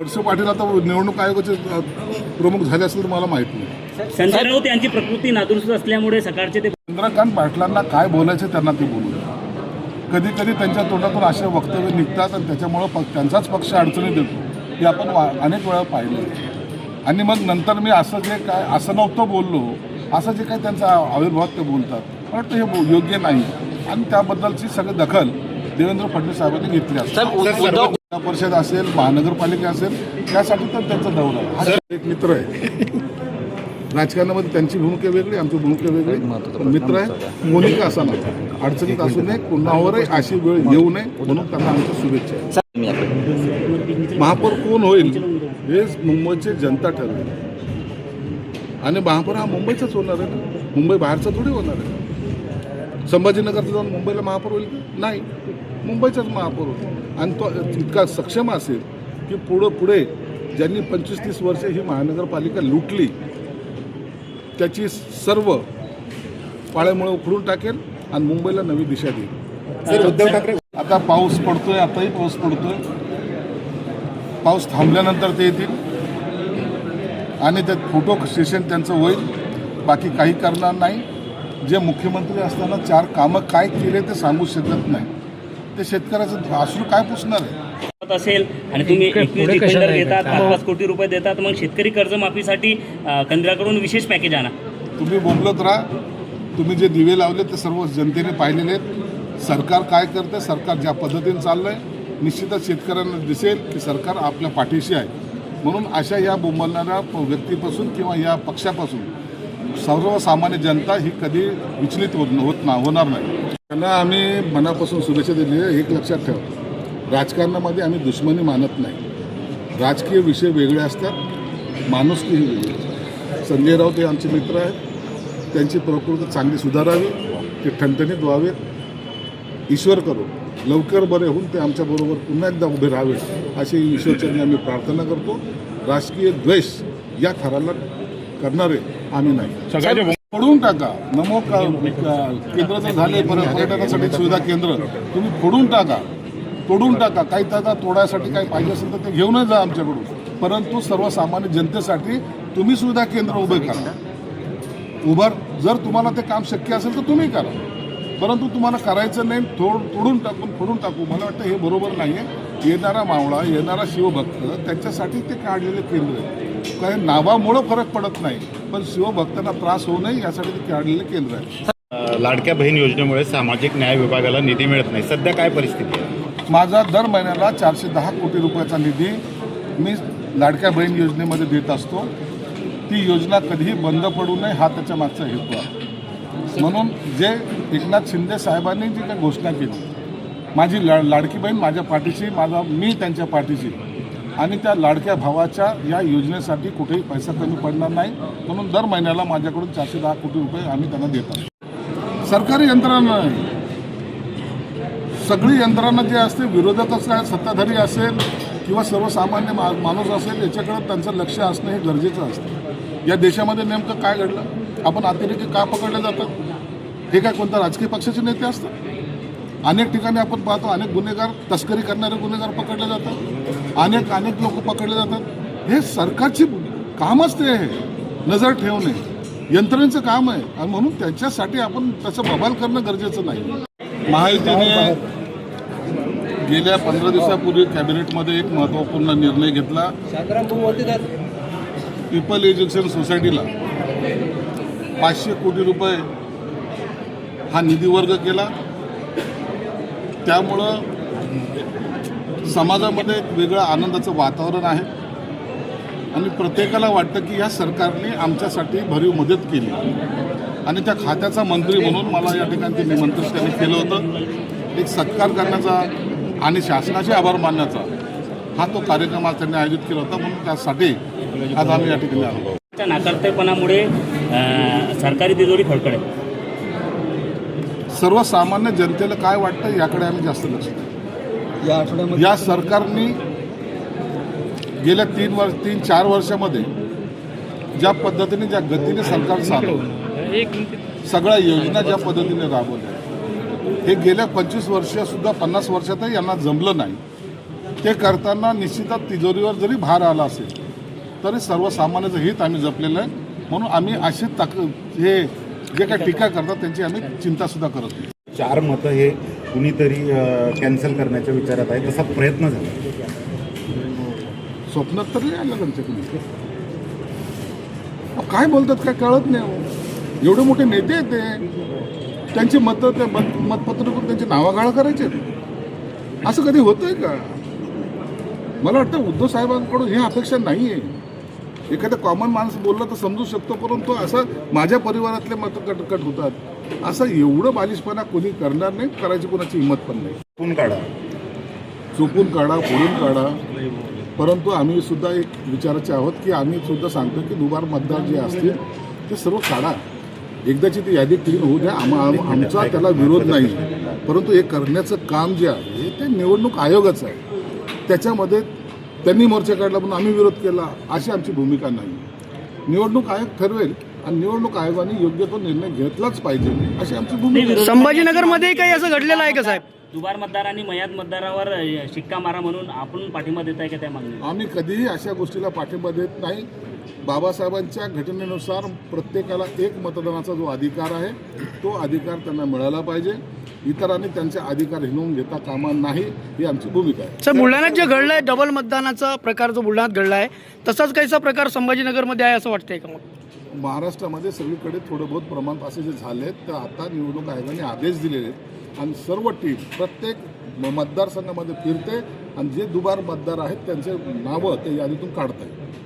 वळसे पाटील आता निवडणूक आयोगाचे प्रमुख झाले असतील तर मला माहीत नाही. संजय राऊत यांची प्रकृती नादुरुस्त असल्यामुळे सकाळचे ते चंद्रकांत पाटलांना काय बोलायचं त्यांना ते बोलू. कधी कधी त्यांच्या तोंडातून असे वक्तव्य निघतात आणि त्याच्यामुळं पक्ष त्यांचाच पक्ष अडचणी देतो हे आपण वा अनेक वेळा पाहिलं आणि मग नंतर मी असं जे काय असं नव्हतं बोललो असं जे काही त्यांचा आविर्भाव ते बोलतात. वाटतं हे योग्य नाही. आणि त्याबद्दलची सगळी दखल देवेंद्र फडणवीस साहेबांनी घेतली असेल जिल्हा परिषद असेल महानगरपालिका असेल त्यासाठी तर त्यांचा दौरा आहे. हा एक मित्र आहे. राजकारणामध्ये त्यांची भूमिका वेगळी आमची भूमिका वेगळी. मित्र आहे. मोनिका असा नाही अडचणीत असू नये कुणावरही अशी वेळ येऊ नये म्हणून त्यांना आमच्या शुभेच्छा महापौर कोण होईल हे मुंबईची जनता ठरवेल. आणि महापौर हा मुंबईचाच होणार आहे ना? मुंबई बाहेरचा थोडी होणार आहे. संभाजीनगरचा जाऊन मुंबईला महापौर होईल का? नाही. मुंबईचाच महापौर होईल आणि तो इतका सक्षम असेल की पुढं पुढे ज्यांनी पंचवीस तीस वर्ष ही महानगरपालिका लुटली त्याची सर्व पाळ्यामुळे उखडून टाकेल आणि मुंबईला नवी दिशा देईल. उद्धव ठाकरे आता पाऊस पडतोय आताही पाऊस पडतोय. पाऊस थांबल्यानंतर ते येतील. आणि त्यात फोटो सेशन त्यांचं होईल. बाकी काही करणार नाही. जे मुख्यमंत्री असताना चार कामं काय केले ते सांगू शकत नाही. ते शेतकऱ्याचं अश्रू काय पुसणार आहे? असेल आणि तुम्ही एकवीस डिफेंडर देतात पाच पाच कोटी रुपये देतात मग शेतकरी कर्जमाफीसाठी केंद्राकडून विशेष पॅकेज आणा. तुम्ही बोंबलत राहा. तुम्ही जे दिवे लावले ते सर्व जनतेने पाहिलेले आहेत. सरकार काय करते सरकार ज्या पद्धतीने चाललं आहे निश्चितच शेतकऱ्यांना दिसेल की सरकार आपल्या पाठीशी आहे. म्हणून अशा या बोंबलणाऱ्या व्यक्तीपासून किंवा या पक्षापासून सर्वसामान्य जनता ही कधी विचलित होत होत ना होणार नाही. त्यांना आम्ही मनापासून शुभेच्छा दिली आहे. एक लक्षात ठेवा. राजकारणामध्ये आम्ही दुश्मनी मानत नाही. राजकीय विषय वेगळे असतात. माणुसकी ही वेगळी असते. संजय राऊत हे आमचे मित्र आहेत. त्यांची प्रकृती चांगली सुधारावी. ते ठणठणीत व्हावेत. ईश्वर करो. लवकर बरे होऊन ते आमच्याबरोबर पुन्हा एकदा उभे राहावे. अशी ईश्वरचरणी आम्ही प्रार्थना करतो. राजकीय द्वेष या थराला करणारे आम्ही नाही. फोडून टाका. नमो केंद्र जर झाले परत पर्यटनासाठी सुविधा केंद्र तुम्ही फोडून टाका. तोडून टाका. काही त्याचा तोडायसाठी काही पाहिजे असेल तर ते घेऊनच जा आमच्याकडून. परंतु सर्वसामान्य जनतेसाठी तुम्ही सुविधा केंद्र उभे करा. उभार जर तुम्हाला ते काम शक्य असेल तर तुम्ही करा. परंतु तुम्हाला करायचं नाही तोड तोडून टाकून फोडून टाकू. मला वाटतं हे बरोबर नाही आहे येणारा मावळा येणारा शिवभक्त त्यांच्यासाठी ते काढलेले केंद्र आहे काही नावामुळं फरक पडत नाही पण शिवभक्तांना त्रास होऊ नये यासाठी ते काढलेले केंद्र आहे. लाडक्या बहीण योजनेमुळे सामाजिक न्याय विभागाला निधी मिळत नाही. सध्या काय परिस्थिती आहे? माझा दर महिन्याला चारशे दहा कोटी रुपयाचा निधी मी लाडक्या बहीण योजनेमध्ये देत असतो. ती योजना कधीही बंद पडू नये हा त्याच्या मागचा हेतू आहे. म्हणून जे एकनाथ शिंदे साहेबांनी जी काही घोषणा केली माझी ला लाडकी बहीण माझ्या पाठीशी माझा मी त्यांच्या पाठीशी आणि त्या लाडक्या भावाच्या या योजनेसाठी कुठेही पैसा कमी पडणार नाही. म्हणून दर महिन्याला माझ्याकडून चारशे दहा कोटी रुपये आम्ही त्यांना देत सरकारी यंत्रणा सगळी यंत्रणा जी असते विरोधकच काय सत्ताधारी असेल किंवा सर्वसामान्य मा माणूस असेल याच्याकडे त्यांचं लक्ष असणं हे गरजेचं असतं. या देशामध्ये नेमकं काय घडलं? आपण अतिरेकी का पकडले जातात? हे काय कोणत्या राजकीय पक्षाचे नेते असतात? अनेक ठिकाणी आपण पाहतो अनेक गुन्हेगार तस्करी करणारे गुन्हेगार पकडले जातात. अनेक अनेक लोक पकडले जातात. हे सरकारची कामच ते आहे. नजर ठेवणे. यंत्रणेचं काम आहे. आणि म्हणून त्याच्यासाठी आपण त्याचं बबाल करणं गरजेचं नाही. महायुतीने गेल्या पंधरा दिवसापूर्वी कॅबिनेटमध्ये एक महत्त्वपूर्ण निर्णय घेतला. पीपल एज्युकेशन सोसायटीला पाचशे कोटी रुपये हा निधी वर्ग केला. त्यामुळं समाजामध्ये एक वेगळं आनंदाचं वातावरण आहे. आणि प्रत्येकाला वाटतं की या सरकारने आमच्यासाठी भरीव मदत केली. आणि त्या खात्याचा मंत्री म्हणून मला या ठिकाणी निमंत्रित त्यांनी केलं होतं. एक सत्कार करण्याचा आणि शासनाचे आभार मानण्याचा हा तो कार्यक्रम आज त्यांनी आयोजित केला होता. म्हणून त्यासाठी आज आम्ही या ठिकाणी आलो. त्या नाकारतेपणामुळे सरकारी तिजोरी फडकडे सर्वसामान्य जनतेला काय वाटतं याकडे आम्ही जास्त लक्ष. या आठवड्यामध्ये या सरकारने गेल्या तीन वर्ष तीन चार वर्षामध्ये ज्या पद्धतीने ज्या गतीने सरकार चालवलं सगळ्या योजना ज्या पद्धतीने राबवल्या हे गेल्या पंचवीस वर्ष सुद्धा पन्नास वर्षातही यांना जमलं नाही ते करताना निश्चितच तिजोरीवर जरी भार आला असेल तरी सर्वसामान्याचं हित आम्ही जपलेलं आहे म्हणून आम्ही असे तक हे जे काही टीका करतात त्यांची आम्ही चिंतासुद्धा करत नाही. चार मतं हे कुणीतरी कॅन्सल करण्याच्या विचारात आहे तसा प्रयत्न झाला. स्वप्नात तरी नाही आलं त्यांच्याकडे अहो, काय बोलतात काय कळत नाही. एवढे मोठे नेते आहेत ते. त्यांची मतं त्या मत मतपत्रातून त्यांची नावागाळ करायचे असं कधी होतंय का? मला वाटतं उद्धव साहेबांकडून ही अपेक्षा नाही आहे एखादा कॉमन माणूस बोलला तर समजू शकतो परंतु असं माझ्या परिवारातले मतं कट कट होतात. असं एवढं बालिशपणा कोणी करणार नाही करायची कोणाची हिंमत पण नाही. कोण काढा. चुकून काढा फोडून काढा. परंतु आम्ही सुद्धा एक विचाराचे आहोत की आम्ही सुद्धा सांगतो की दुबार मतदार जे असतील ते सर्व काढा. एकदाची ती यादी क्लीन होऊ द्या. आम आम- आमचा त्याला विरोध नाही. परंतु हे करण्याचं काम जे आहे ते निवडणूक आयोगाचं आहे. त्याच्यामध्ये त्यांनी मोर्चा काढला म्हणून आम्ही विरोध केला अशी आमची भूमिका नाही. निवडणूक आयोग ठरवेल आणि निवडणूक आयोगाने योग्य तो निर्णय घेतलाच पाहिजे अशी आमची भूमिका. संभाजीनगरमध्ये काही असं घडलेलं आहे का साहेब? दुबार मतदार आणि मयात मतदारावर शिक्का मारा म्हणून आपण पाठिंबा देत आहे का त्या मागणी आम्ही कधीही अशा गोष्टीला पाठिंबा देत नाही. बाबासाहेबांच्या घटनेनुसार प्रत्येकाला एक मतदानाचा जो अधिकार आहे तो अधिकार त्यांना मिळाला पाहिजे. इतरांनी त्यांचे अधिकार हिणवून घेता कामा नाही ही आमची भूमिका आहे. सर बुलढाण्यात जे घडलंय डबल मतदानाचा प्रकार जो बुलढाण्यात घडला आहे तसाच काहीसा प्रकार संभाजीनगरमध्ये आहे असं वाटतंय का मग? महाराष्ट्रामध्ये सगळीकडे थोडं बहुत प्रमाणात असे जे झाले आहेत तर आता निवडणूक आयोगाने आदेश दिलेले आहेत. आणि सर्व टीम प्रत्येक मतदारसंघामध्ये फिरते आणि जे दुबार मतदार आहेत त्यांचे नावं ते यादीतून काढत आहेत